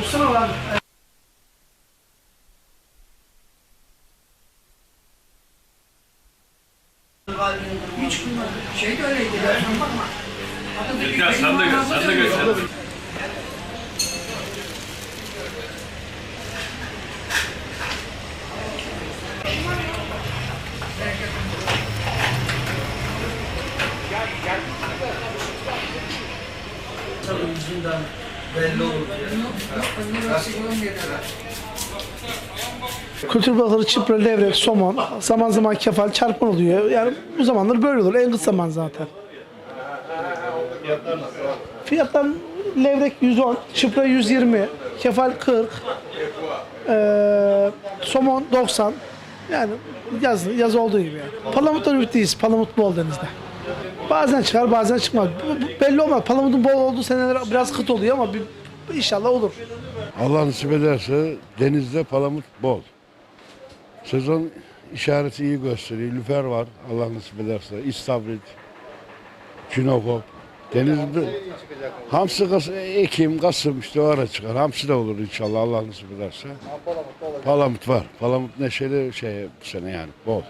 O sıralar hiç şey de öyleydi. Bakma. Sen de gör, sen de gör. Tabii yüzünden belli olur. Nasıl. Kültür balıkları çipre, levrek, somon, zaman zaman kefal, çarpın oluyor. Yani bu zamanlar böyle olur. En kısa zaman zaten. Fiyatlar levrek 110, çipre 120, kefal 40, eee somon 90. Yani yaz, yaz olduğu gibi yani. Palamutlar üretiyiz. Palamut bol denizde. Bazen çıkar bazen çıkmaz. Bu- bu belli olmaz. Palamutun bol olduğu seneler biraz kıt oluyor ama bir, inşallah olur. Allah nasip ederse denizde palamut bol. Sezon işareti iyi gösteriyor. Lüfer var Allah nasip ederse. İstavrit, Çinokop. Denizde hamsi Kas- Ekim, Kasım işte o ara çıkar. Hamsi de olur inşallah Allah nasip ederse. Palamut var. Palamut neşeli şey bu sene yani bol.